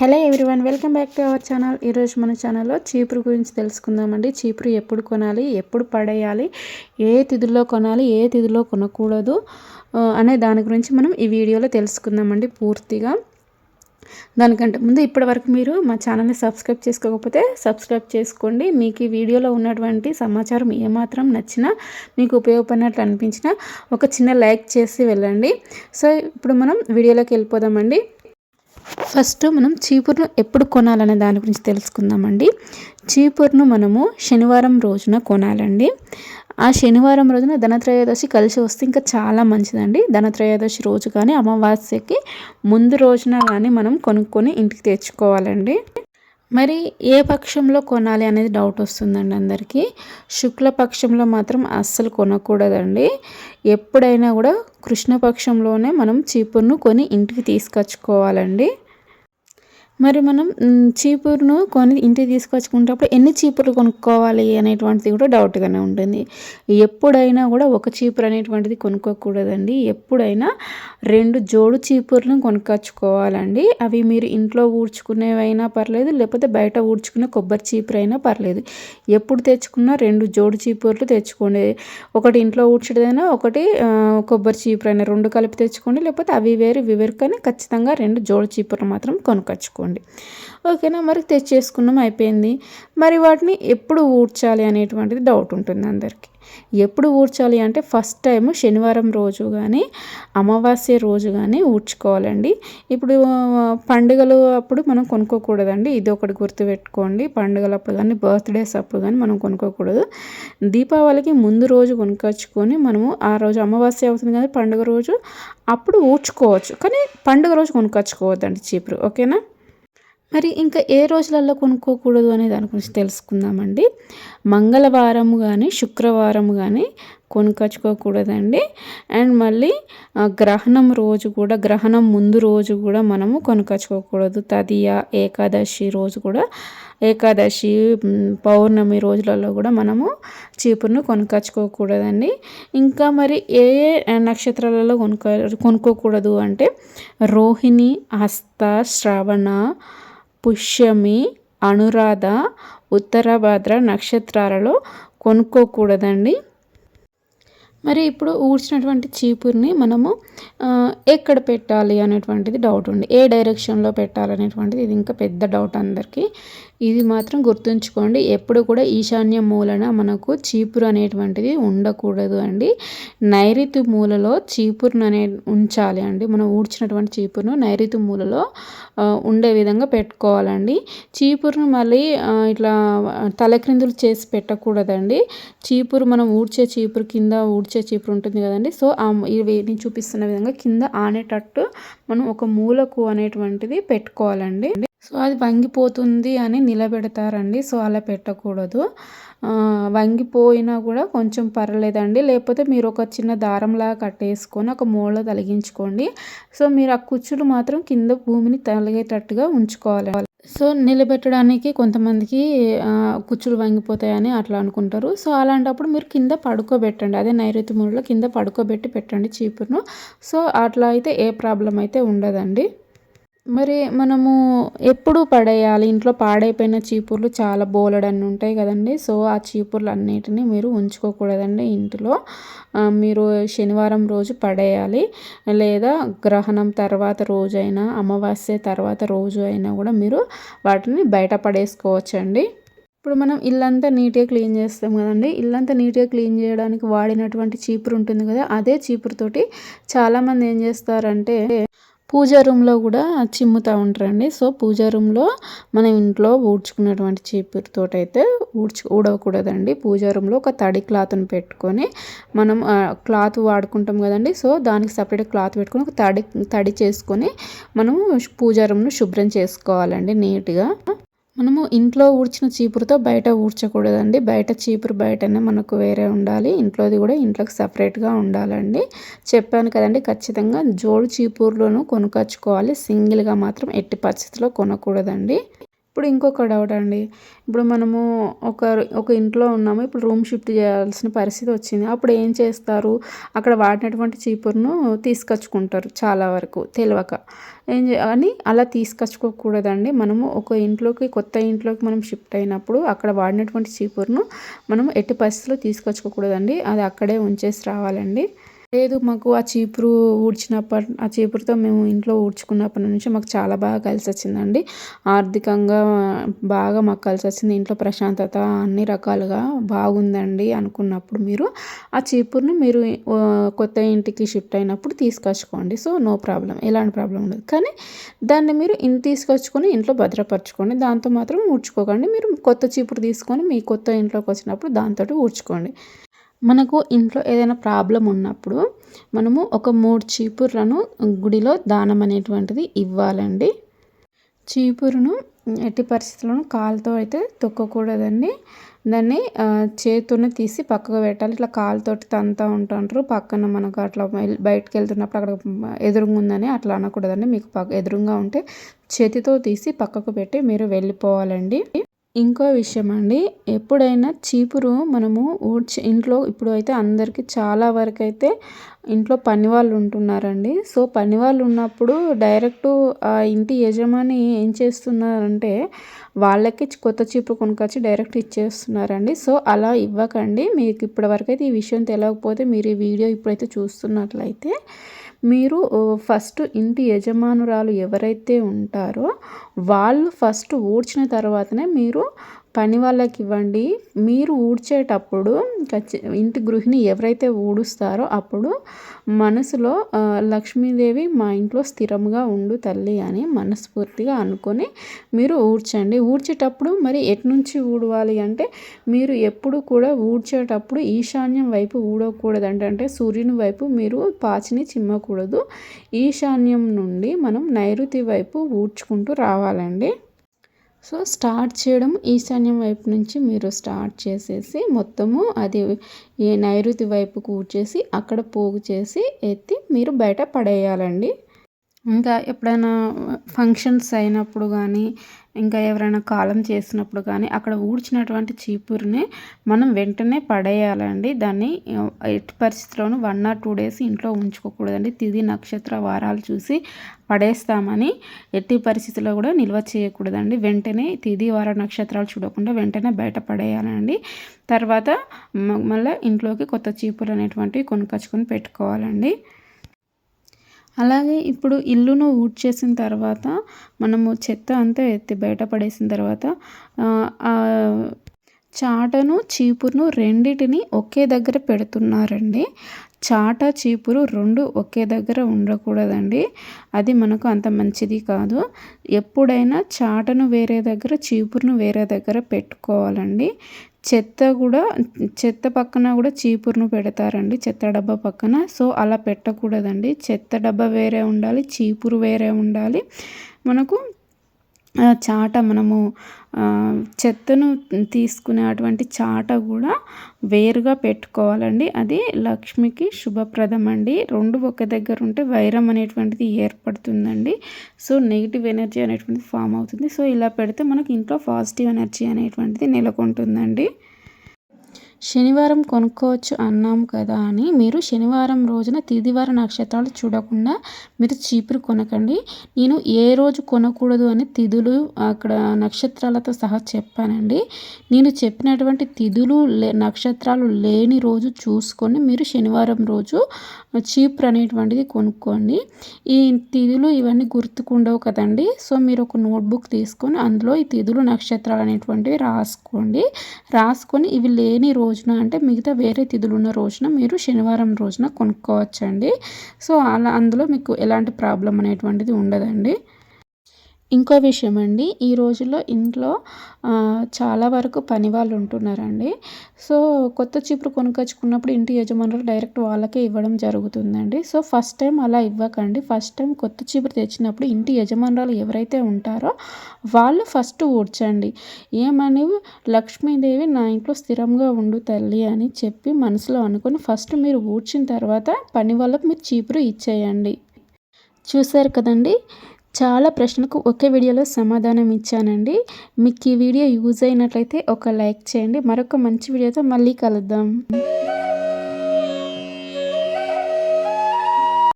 Hello everyone welcome back to our channel. ఈరోజు మన ఛానల్లో చీపురు గురించి తెలుసుకుందామండి. చీపురు ఎప్పుడు కొనాలి ఎప్పుడు పడేయాలి ఏ తిథుల్లో కొనాలి ఏ తిథుల్లో కొనకూడదు అనే దాని గురించి మనం ఈ వీడియోలో తెలుసుకుందామండి పూర్తిగా. దానికంటే ముందు ఇప్పటి వరకు మీరు మా ఛానల్ని సబ్స్క్రైబ్ చేసుకోకపోతే సబ్స్క్రైబ్ చేసుకోండి. మీకు ఈ వీడియోలో ఉన్నటువంటి సమాచారం ఏమాత్రం నచ్చినా మీకు ఉపయోగపడినట్లు అనిపించినా ఒక చిన్న లైక్ చేసి వెళ్ళండి. సో ఇప్పుడు మనం వీడియోలోకి వెళ్ళిపోదామండి. ఫస్ట్ మనం చీపురును ఎప్పుడు కొనాలనే దాని గురించి తెలుసుకుందామండి. చీపురును మనము శనివారం రోజున కొనాలండి. ఆ శనివారం రోజున ధనత్రయోదశి కలిసి వస్తే ఇంకా చాలా మంచిదండి. ధనత్రయోదశి రోజు కానీ అమావాస్యకి ముందు రోజున కానీ మనం కొనుక్కొని ఇంటికి తెచ్చుకోవాలండి. మరి ఏ పక్షంలో కొనాలి అనేది డౌట్ వస్తుందండి అందరికీ. శుక్లపక్షంలో మాత్రం అస్సలు కొనకూడదండి. ఎప్పుడైనా కూడా కృష్ణపక్షంలోనే మనం చీపురును కొని ఇంటికి తీసుకొచ్చుకోవాలండి. మరి మనం చీపురును కొని ఇంటికి తీసుకొచ్చుకునేటప్పుడు ఎన్ని చీపుర్లు కొనుక్కోవాలి అనేటువంటిది కూడా డౌట్గానే ఉంటుంది. ఎప్పుడైనా కూడా ఒక చీపురు అనేటువంటిది కొనుక్కోకూడదండి. ఎప్పుడైనా రెండు జోడు చీపుర్లను కొనుక్కొచ్చుకోవాలండి. అవి మీరు ఇంట్లో ఊడ్చుకునేవైనా పర్లేదు లేకపోతే బయట ఊడ్చుకునే కొబ్బరి చీపురు అయినా పర్లేదు. ఎప్పుడు తెచ్చుకున్నా రెండు జోడు చీపుర్లు తెచ్చుకోండి. ఒకటి ఇంట్లో ఊడ్చడైనా ఒకటి కొబ్బరి చీపురు అయినా రెండు కలిపి తెచ్చుకోండి. లేకపోతే అవి వేరు ఇవి వేరు కానీ ఖచ్చితంగా రెండు జోడు చీపుర్లు మాత్రం కొనుక్కొచ్చుకోండి. చేసుకోండి. ఓకేనా? మరి తెచ్చేసుకున్నాం అయిపోయింది. మరి వాటిని ఎప్పుడు ఊడ్చాలి అనేటువంటిది డౌట్ ఉంటుంది అందరికీ. ఎప్పుడు ఊడ్చాలి అంటే ఫస్ట్ టైం శనివారం రోజు కానీ అమావాస్య రోజు కానీ ఊడ్చుకోవాలండి. ఇప్పుడు పండుగలు అప్పుడు మనం కొనుక్కోకూడదండి. ఇది ఒకటి గుర్తుపెట్టుకోండి. పండుగలు అప్పుడు కానీ బర్త్డేస్ అప్పుడు కానీ మనం కొనుక్కోకూడదు. దీపావళికి ముందు రోజు కొనుక్కొచ్చుకొని మనము ఆ రోజు అమావాస్య అవుతుంది కానీ పండుగ రోజు అప్పుడు ఊడ్చుకోవచ్చు. కానీ పండుగ రోజు కొనుక్కొచ్చుకోవద్దండి చీపురు. ఓకేనా? మరి ఇంకా ఏ రోజులలో కొనుక్కోకూడదు అనే దాని గురించి తెలుసుకుందామండి. మంగళవారం కానీ శుక్రవారం కానీ కొనుక్కొచ్చుకోకూడదండి. అండ్ మళ్ళీ గ్రహణం రోజు కూడా గ్రహణం ముందు రోజు కూడా మనము కొనుక్కొచ్చుకోకూడదు. తదియ ఏకాదశి రోజు కూడా ఏకాదశి పౌర్ణమి రోజులలో కూడా మనము చీపురును కొనుక్కొచ్చుకోకూడదండి. ఇంకా మరి ఏ ఏ నక్షత్రాలలో కొనుక్కో కొనుక్కోకూడదు అంటే రోహిణి హస్త శ్రవణ పుష్యమి అనురాధ ఉత్తరభద్ర నక్షత్రాలలో కొనుక్కోకూడదండి. మరి ఇప్పుడు ఊడ్చినటువంటి చీపుర్ని మనము ఎక్కడ పెట్టాలి అనేటువంటిది డౌట్ ఉంది. ఏ డైరెక్షన్లో పెట్టాలనేటువంటిది ఇది ఇంకా పెద్ద డౌట్ అందరికీ. ఇది మాత్రం గుర్తుంచుకోండి. ఎప్పుడు కూడా ఈశాన్య మూలన మనకు చీపురు అనేటువంటిది ఉండకూడదు అండి. నైరుతి మూలలో చీపురును అనే ఉంచాలి అండి. మనం ఊడ్చినటువంటి చీపురును నైరుతి మూలలో ఉండే విధంగా పెట్టుకోవాలండి. చీపురును మళ్ళీ ఇట్లా తలక్రిందులు చేసి పెట్టకూడదండి. చీపురు మనం ఊడ్చే చీపురు కింద ఊడ్చే చీపురు ఉంటుంది కదండి. సో ఇవి నేను చూపిస్తున్న విధంగా కింద ఆనేటట్టు మనం ఒక మూలకు అనేటువంటిది పెట్టుకోవాలండి. సో అది వంగిపోతుంది అని నిలబెడతారండి. సో అలా పెట్టకూడదు. వంగిపోయినా కూడా కొంచెం పర్లేదండి లేకపోతే మీరు ఒక చిన్న దారంలాగా కట్టేసుకొని ఒక మూల తొలగించుకోండి. సో మీరు ఆ కుచ్చులు మాత్రం కింద భూమిని తొలగేటట్టుగా ఉంచుకోవాలి. సో నిలబెట్టడానికి కొంతమందికి కుచ్చులు వంగిపోతాయని అట్లా అనుకుంటారు. సో అలాంటప్పుడు మీరు కింద పడుకోబెట్టండి. అదే నైరుతి మూలలో కింద పడుకోబెట్టి పెట్టండి చీపురును. సో అట్లా అయితే ఏ ప్రాబ్లం అయితే ఉండదండి. మరి మనము ఎప్పుడు పడేయాలి? ఇంట్లో పాడైపోయిన చీపుర్లు చాలా బోలెడన్ని ఉంటాయి కదండి. సో ఆ చీపుర్లు అన్నిటిని మీరు ఉంచుకోకూడదండి ఇంటిలో. మీరు శనివారం రోజు పడేయాలి. లేదా గ్రహణం తర్వాత రోజైనా అమావాస్య తర్వాత రోజు అయినా కూడా మీరు వాటిని బయట పడేసుకోవచ్చండి. ఇప్పుడు మనం ఇల్లంతా నీట్గా క్లీన్ చేస్తాం కదండి. ఇల్లంతా నీట్గా క్లీన్ చేయడానికి వాడినటువంటి చీపురు ఉంటుంది కదా అదే చీపురుతోటి చాలామంది ఏం చేస్తారంటే పూజా రూమ్లో కూడా చిమ్ముతూ ఉంటారండి. సో పూజా రూమ్లో మనం ఇంట్లో ఊడ్చుకున్నటువంటి చీపురుతో అయితే ఊడ్చు ఊడవకూడదండి. పూజా రూమ్లో ఒక తడి క్లాత్ని పెట్టుకొని మనం క్లాత్ వాడుకుంటాం కదండి. సో దానికి సపరేట్ క్లాత్ పెట్టుకొని ఒక తడి తడి చేసుకొని మనము పూజా రూమ్ను శుభ్రం చేసుకోవాలండి నీట్గా. మనము ఇంట్లో ఊడ్చిన చీపురుతో బయట ఊడ్చకూడదండి. బయట చీపురు బయటనే మనకు వేరే ఉండాలి. ఇంట్లోది కూడా ఇంట్లోకి సపరేట్గా ఉండాలండి. చెప్పాను కదండి ఖచ్చితంగా జోడు చీపుర్లను కొనుకొచ్చుకోవాలి. సింగిల్గా మాత్రం ఎట్టి పరిస్థితిలో కొనకూడదండి. ఇప్పుడు ఇంకొక డౌట్ అండి. ఇప్పుడు మనము ఒక ఒక ఇంట్లో ఉన్నాము. ఇప్పుడు రూమ్ షిఫ్ట్ చేయాల్సిన పరిస్థితి వచ్చింది. అప్పుడు ఏం చేస్తారు? అక్కడ వాడినటువంటి చీపురును తీసుకొచ్చుకుంటారు చాలా వరకు తెలియక ఏం అని అలా తీసుకొచ్చుకోకూడదండి. మనము ఒక ఇంట్లోకి కొత్త ఇంట్లోకి మనం షిఫ్ట్ అయినప్పుడు అక్కడ వాడినటువంటి చీపురును మనం ఎట్టి పరిస్థితుల్లో తీసుకొచ్చుకోకూడదండి. అది అక్కడే ఉంచేసి రావాలండి. లేదు మాకు ఆ చీపురు ఊడ్చినప్పటి ఆ చీపురుతో మేము ఇంట్లో ఊడ్చుకున్నప్పటి నుంచి మాకు చాలా బాగా కలిసి వచ్చిందండి. ఆర్థికంగా బాగా మాకు కలిసి వచ్చింది. ఇంట్లో ప్రశాంతత అన్ని రకాలుగా బాగుందండి అనుకున్నప్పుడు మీరు ఆ చీపురుని మీరు కొత్త ఇంటికి షిఫ్ట్ అయినప్పుడు తీసుకొచ్చుకోండి. సో నో ప్రాబ్లం ఎలాంటి ప్రాబ్లం ఉండదు. కానీ దాన్ని మీరు ఇంటి తీసుకొచ్చుకొని ఇంట్లో భద్రపరచుకోండి. దాంతో మాత్రం ఊడ్చుకోకండి. మీరు కొత్త చీపురు తీసుకొని మీ కొత్త ఇంట్లోకి వచ్చినప్పుడు దాంతో ఊడ్చుకోండి. మనకు ఇంట్లో ఏదైనా ప్రాబ్లం ఉన్నప్పుడు మనము ఒక మూడు చీపుర్లను గుడిలో దానం అనేటువంటిది ఇవ్వాలండి. చీపురును ఎట్టి పరిస్థితులను కాలుతో అయితే తొక్కకూడదండి. దాన్ని చేతుని తీసి పక్కకు పెట్టాలి. ఇట్లా కాలుతోటి తంతా ఉంటుంటారు. పక్కన మనకు అట్లా బయటకు వెళ్తున్నప్పుడు అక్కడ ఎదురుగా ఉందని అట్లా అనకూడదండి. మీకు ప ఎదురుగా ఉంటే చేతితో తీసి పక్కకు పెట్టి మీరు వెళ్ళిపోవాలండి. ఇంకో విషయం అండి ఎప్పుడైనా చీపురు మనము ఊడ్చి ఇంట్లో ఇప్పుడు అయితే అందరికీ చాలా వరకు అయితే ఇంట్లో పని వాళ్ళు ఉంటున్నారండి. సో పని వాళ్ళు ఉన్నప్పుడు డైరెక్ట్ ఆ ఇంటి యజమాని ఏం చేస్తున్నారంటే వాళ్ళకి కొత్త చీపురు కొనుకొచ్చి డైరెక్ట్ ఇచ్చేస్తున్నారండి. సో అలా ఇవ్వకండి. మీకు ఇప్పటివరకు అయితే ఈ విషయం తెలియకపోతే మీరు ఈ వీడియో ఇప్పుడైతే చూస్తున్నట్లయితే మీరు ఫస్ట్ ఇంటి యజమానురాలు ఎవరైతే ఉంటారో వాళ్ళు ఫస్ట్ ఊడ్చిన తర్వాతనే మీరు పని వాళ్ళకి ఇవ్వండి మీరు ఊడ్చేటప్పుడు ఇంటి గృహిణి ఎవరైతే ఊడుస్తారో అప్పుడు మనసులో లక్ష్మీదేవి మా ఇంట్లో స్థిరంగా ఉండు తల్లి అని మనస్ఫూర్తిగా అనుకొని మీరు ఊడ్చండి. ఊడ్చేటప్పుడు మరి ఎట్నుంచి ఊడవాలి అంటే మీరు ఎప్పుడు కూడా ఊడ్చేటప్పుడు ఈశాన్యం వైపు ఊడకూడదు అంటే సూర్యుని వైపు మీరు పాచిని చిమ్మకూడదు. ఈశాన్యం నుండి మనం నైరుతి వైపు ఊడ్చుకుంటూ రావాలండి. సో స్టార్ట్ చేయడం ఈశాన్యం వైపు నుంచి మీరు స్టార్ట్ చేసేసి మొత్తము అది ఏ నైరుతి వైపు కూర్చేసి అక్కడ పోగు చేసి ఎత్తి మీరు బయట పడేయాలండి. ఇంకా ఎప్పుడైనా ఫంక్షన్స్ అయినప్పుడు కానీ ఇంకా ఎవరైనా కాలం చేసినప్పుడు కానీ అక్కడ ఊడ్చినటువంటి చీపురుని మనం వెంటనే పడేయాలండి. దాన్ని ఎట్టి పరిస్థితిలోనూ వన్ ఆర్ టూ డేస్ ఇంట్లో ఉంచుకోకూడదండి. తిది నక్షత్ర వారాలు చూసి పడేస్తామని ఎట్టి పరిస్థితిలో కూడా నిల్వ చేయకూడదండి. వెంటనే తిది వార నక్షత్రాలు చూడకుండా వెంటనే బయట పడేయాలండి. తర్వాత మళ్ళీ ఇంట్లోకి కొత్త చీపురు అనేటువంటివి కొనుకొచ్చుకొని పెట్టుకోవాలండి. అలాగే ఇప్పుడు ఇల్లును ఊడ్చేసిన తర్వాత మనము చెత్త అంతా ఎత్తి బయట పడేసిన తర్వాత చాటను చీపురును రెండిటిని ఒకే దగ్గర పెడుతున్నారండి. చాట చీపురు రెండు ఒకే దగ్గర ఉండకూడదండి. అది మనకు అంత మంచిది కాదు. ఎప్పుడైనా చాటను వేరే దగ్గర చీపురును వేరే దగ్గర పెట్టుకోవాలండి. చెత్త కూడా చెత్త పక్కన కూడా చీపురును పెడతారండి చెత్త డబ్బా పక్కన. సో అలా పెట్టకూడదండి. చెత్త డబ్బా వేరే ఉండాలి చీపురు వేరే ఉండాలి. మనకు చాట మనము చెత్తను తీసుకునే అటువంటి చాట కూడా వేరుగా పెట్టుకోవాలండి. అది లక్ష్మికి శుభప్రదం అండి. రెండు ఒక దగ్గర ఉంటే వైరం అనేటువంటిది ఏర్పడుతుందండి. సో నెగిటివ్ ఎనర్జీ అనేటువంటిది ఫామ్ అవుతుంది. సో ఇలా పెడితే మనకి ఇంట్లో పాజిటివ్ ఎనర్జీ అనేటువంటిది నెలకొంటుందండి. శనివారం కొనుక్కోవచ్చు అన్నాం కదా అని మీరు శనివారం రోజున తిదివార నక్షత్రాలు చూడకుండా మీరు చీపురు కొనకండి. నేను ఏ రోజు కొనకూడదు అని తిథులు అక్కడ నక్షత్రాలతో సహా చెప్పానండి. నేను చెప్పినటువంటి తిథులు లే నక్షత్రాలు లేని రోజు చూసుకొని మీరు శనివారం రోజు చీపురు అనేటువంటిది కొనుక్కోండి. ఈ తిథులు ఇవన్నీ గుర్తుకుండవు కదండి. సో మీరు ఒక నోట్బుక్ తీసుకొని అందులో ఈ తిథులు నక్షత్రాలు అనేటువంటివి రాసుకోండి. రాసుకొని ఇవి లేని రోజు రోజున అంటే మిగతా వేరే తిథులు ఉన్న రోజున మీరు శనివారం రోజున కొనుక్కోవచ్చండి. సో అలా అందులో మీకు ఎలాంటి ప్రాబ్లం అనేటువంటిది ఉండదండి. ఇంకో విషయం అండి ఈ రోజుల్లో ఇంట్లో చాలా వరకు పని వాళ్ళు ఉంటున్నారండి. సో కొత్త చీపురు కొనుకొచ్చుకున్నప్పుడు ఇంటి యజమానులు డైరెక్ట్ వాళ్ళకే ఇవ్వడం జరుగుతుందండి. సో ఫస్ట్ టైం అలా ఇవ్వకండి. ఫస్ట్ టైం కొత్త చీపురు తెచ్చినప్పుడు ఇంటి యజమానురాలు ఎవరైతే ఉంటారో వాళ్ళు ఫస్ట్ ఊడ్చండి. ఏమని లక్ష్మీదేవి నా ఇంట్లో స్థిరంగా ఉండు తల్లి అని చెప్పి మనసులో అనుకొని ఫస్ట్ మీరు ఊడ్చిన తర్వాత పని వాళ్ళకు మీరు చీపురు ఇచ్చేయండి. చూసారు కదండి? చాలా ప్రశ్నలకు ఒకే వీడియోలో సమాధానం ఇచ్చానండి. మీకు ఈ వీడియో యూజ్ అయినట్లయితే ఒక లైక్ చేయండి. మరొక మంచి వీడియోతో మళ్ళీ కలుద్దాం.